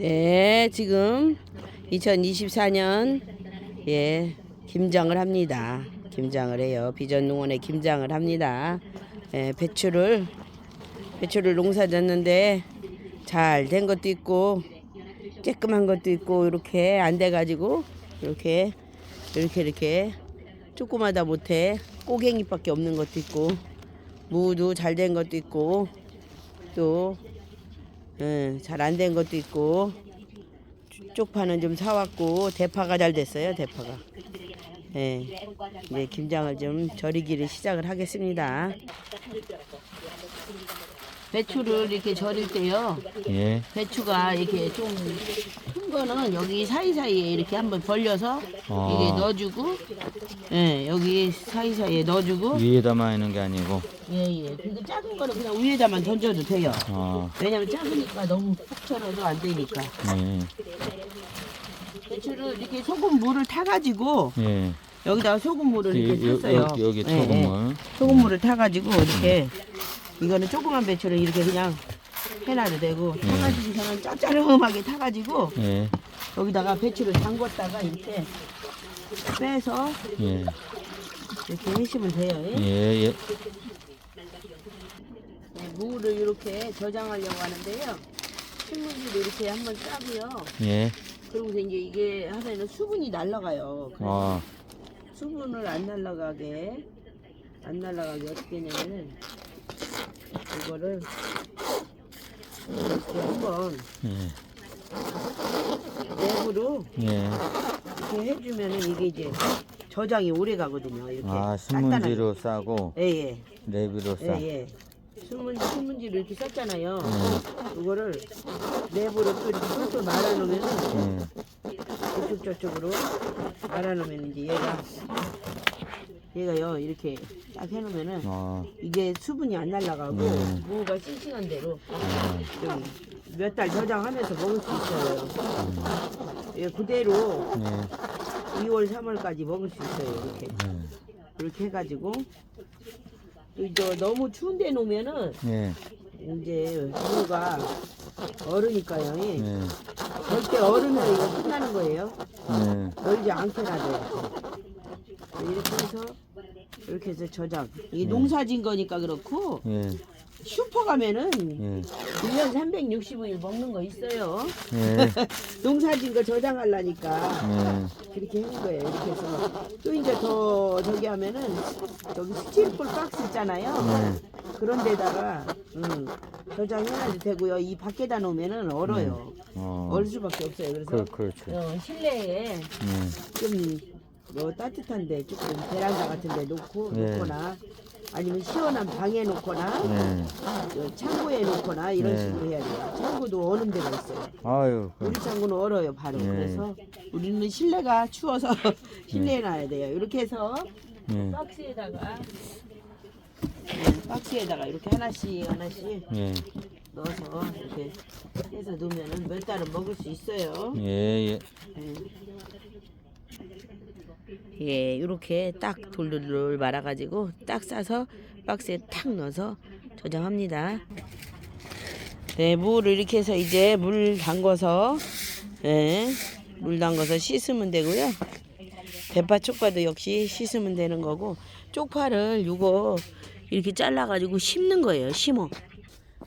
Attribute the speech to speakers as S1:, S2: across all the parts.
S1: 네, 지금 2024년 예 김장을 합니다. 김장을 해요. 비전농원에 김장을 합니다. 예, 배추를 배추를 농사졌는데 잘 된 것도 있고 쬐끔한 것도 있고 이렇게 안 돼 가지고 이렇게 이렇게 이렇게 조그마다 못해 꼬갱이밖에 없는 것도 있고 무도 잘 된 것도 있고 또 잘 안 된 것도 있고 쪽파는 좀 사왔고 대파가 잘 됐어요 대파가 예, 이제 김장을 좀 절이기를 시작을 하겠습니다 배추를 이렇게 절일 때요
S2: 예.
S1: 배추가 이렇게 좀 큰 거는 여기 사이사이에 이렇게 한번 벌려서
S2: 아.
S1: 이게 넣어주고 예, 여기 사이사이에 넣어주고
S2: 위에다만 있는 게 아니고.
S1: 예예 그리고 작은 거는 그냥 위에다만 던져도 돼요
S2: 아,
S1: 왜냐면 작으니까 너무 푹 쳐넣어도 안 되니까
S2: 예.
S1: 배추를 이렇게 소금 물을 타가지고
S2: 예.
S1: 여기다가 소금 물을 이렇게
S2: 여,
S1: 탔어요
S2: 여, 여기
S1: 예, 예.
S2: 소금을.
S1: 소금물을 타가지고 이렇게 이거는 조그만 배추를 이렇게 그냥 해놔도 되고 타가지고서는 짭짤하게 타가지고
S2: 예.
S1: 여기다가 배추를 담궜다가 이렇게 빼서
S2: 예.
S1: 이렇게 해시면 돼요 예?
S2: 예. 예.
S1: 네, 무를 이렇게 저장하려고 하는데요 신문지를 이렇게 한번 짜고요
S2: 예.
S1: 그리고서 이제 이게 하면은 수분이 날라가요
S2: 아,
S1: 수분을 안 날라가게 안 날라가게 어떻게 하냐면은 이거를 이렇게 한번
S2: 예.
S1: 내부로
S2: 예.
S1: 이렇게 해주면은 이게 이제 저장이 오래 가거든요. 이렇게
S2: 아, 신문지로 싸고
S1: 예예
S2: 내비로 싸.
S1: 예예. 신문지 신문지를 이렇게 썼잖아요.
S2: 예.
S1: 이거를 내부로 또 이렇게 똘똘 말아놓으면은
S2: 예.
S1: 이쪽 저쪽으로 말아놓으면 이제 얘가 얘가요 이렇게 딱 해놓으면은
S2: 아,
S1: 이게 수분이 안 날라가고
S2: 음.
S1: 무가 싱싱한 대로
S2: 아,
S1: 몇달 저장하면서 먹을 수 있어요. 예, 그대로
S2: 예.
S1: 2월, 3월까지 먹을 수 있어요. 이렇게
S2: 예.
S1: 이렇게 해가지고 또 이제 너무 추운데 놓으면은
S2: 예.
S1: 이제 무가 얼으니까요. 예.
S2: 예.
S1: 절대 얼으면 이거 끝나는 거예요.
S2: 예.
S1: 얼지 않게 놔둬요. 이렇게 해서 이렇게 해서 저장. 이 농사진 거니까 그렇고
S2: 예.
S1: 슈퍼 가면은
S2: 예.
S1: 1년 365일 먹는 거 있어요.
S2: 예.
S1: 농사진 거 저장하려니까
S2: 예.
S1: 그렇게 하는 거예요. 이렇게 해서 또 이제 더 저기 하면은 여기 스티로폴 박스 있잖아요.
S2: 예.
S1: 그런 데다가 음, 저장해놔도 되고요. 이 밖에다 놓으면은 얼어요.
S2: 어.
S1: 얼 수밖에 없어요. 그래서
S2: 그, 그렇죠.
S1: 어, 실내에
S2: 예.
S1: 좀 뭐 따뜻한데 조금 베란다 같은데 놓고
S2: 네.
S1: 놓거나 아니면 시원한 방에 놓거나
S2: 예.
S1: 어, 창고에 놓거나 이런
S2: 네.
S1: 식으로 해야 돼요. 창고도 어는 데가 있어요.
S2: 아유, 그,
S1: 우리 창고는 얼어요 바로.
S2: 네.
S1: 그래서 우리는 실내가 추워서 실내에 놔야 돼요. 이렇게 해서
S2: 예.
S1: 박스에다가 음, 박스에다가 이렇게 하나씩 하나씩
S2: 예.
S1: 넣어서 이렇게 해서 놓으면은 몇 달은 먹을 수 있어요.
S2: 예. 예.
S1: 예, 이렇게 딱 돌돌돌 말아가지고 딱 싸서 박스에 탁 넣어서 저장합니다. 네, 무를 이렇게 해서 이제 물 담궈서 예, 물 담궈서 씻으면 되고요. 대파 쪽파도 역시 씻으면 되는 거고 쪽파를 이거 이렇게 잘라가지고 심는 거예요. 심어.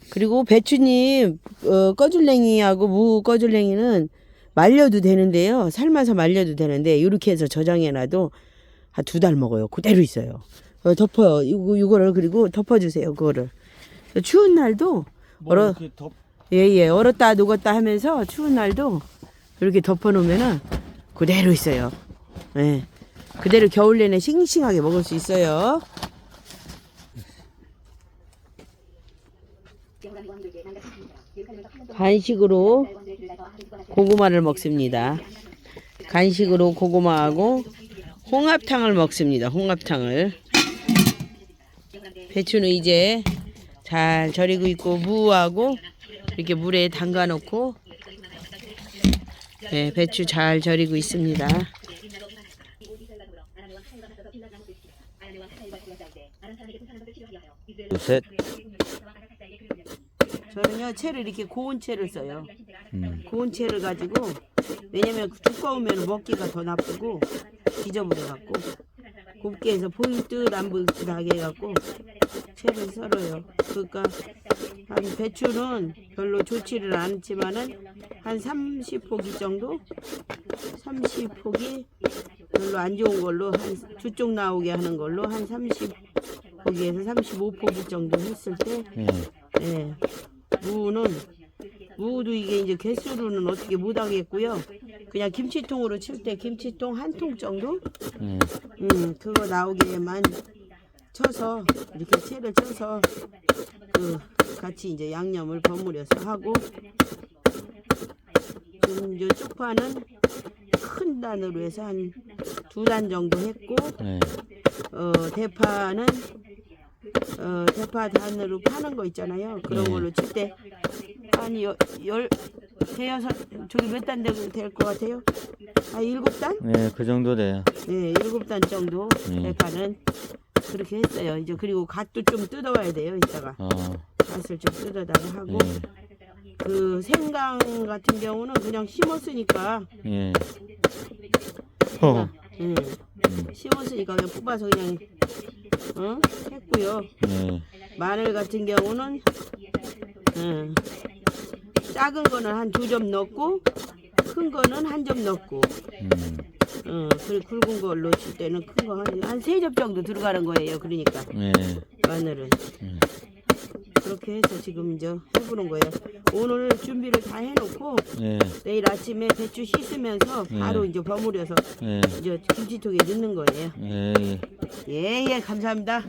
S1: 그리고 배추잎 어, 꺼줄랭이하고 무 꺼줄랭이는 말려도 되는데요. 삶아서 말려도 되는데 이렇게 해서 저장해놔도 한 두 달 먹어요. 그대로 있어요. 어, 덮어 이거 이거를 그리고 덮어주세요. 그거를 추운 날도 얼어 예예 얼었다 녹았다 하면서 추운 날도 이렇게 덮어놓으면은 그대로 있어요. 예. 그대로 겨울 내내 싱싱하게 먹을 수 있어요. 간식으로 고구마를 먹습니다. 간식으로 고구마하고 홍합탕을 먹습니다. 홍합탕을. 배추는 이제 잘 절이고 있고 무하고 이렇게 물에 담가 놓고 네, 배추 잘 절이고 있습니다.
S2: 둘, 셋.
S1: 저는요 채를 이렇게 고운 채를 써요.
S2: 음.
S1: 고운 채를 가지고 왜냐면 두꺼우면 먹기가 더 나쁘고 지저분해 갖고 곱게 해서 보일 듯 안 보일 듯 하게 해갖고 채를 썰어요. 그러니까 한 배추는 별로 좋지를 않지만은 한 30포기 정도 30포기 별로 안 좋은 걸로 한 두 쪽 나오게 하는 걸로 한 30포기에서 35포기 정도 했을 때
S2: 예.
S1: 예. 무는 무도 이게 이제 개수로는 어떻게 못 하겠고요. 그냥 김치통으로 칠 때 김치통 한 통 정도?
S2: 예.
S1: 음, 그거 나오게만 쳐서 이렇게 채를 쳐서 그 같이 이제 양념을 버무려서 하고 지금 이제 쪽파는 큰 단으로 해서 한 두 단 정도 했고
S2: 예.
S1: 어, 대파는 어, 대파 단으로 파는 거 있잖아요. 그런
S2: 네.
S1: 걸로 칠 때 한 열, 열 대여섯 저기 몇 단 될 것 같아요? 한 일곱 단?
S2: 예, 그 정도 돼요.
S1: 네, 일곱 단 정도
S2: 네.
S1: 대파는 그렇게 했어요. 이제 그리고 갓도 좀 뜯어와야 돼요. 이따가
S2: 어.
S1: 갓을 좀 뜯어다가 하고
S2: 예.
S1: 그 생강 같은 경우는 그냥 심었으니까
S2: 예. 어.
S1: 음,
S2: 음.
S1: 심었으니까 그냥 뽑아서 그냥 어? 했고요.
S2: 예.
S1: 마늘 같은 경우는 음, 작은 거는 한 두 점 넣고 큰 거는 한 점 넣고
S2: 음.
S1: 어, 그리고 굵은 걸로 칠 때는 큰 거 한세점 정도 들어가는 거예요. 그러니까
S2: 예.
S1: 마늘은
S2: 음.
S1: 그렇게 해서 지금 이제 해보는 거예요. 오늘 준비를 다 해놓고
S2: 예.
S1: 내일 아침에 배추 씻으면서 바로
S2: 예.
S1: 이제 버무려서
S2: 예.
S1: 이제 김치통에 넣는 거예요.
S2: 예. 예.
S1: 예, 예, 감사합니다.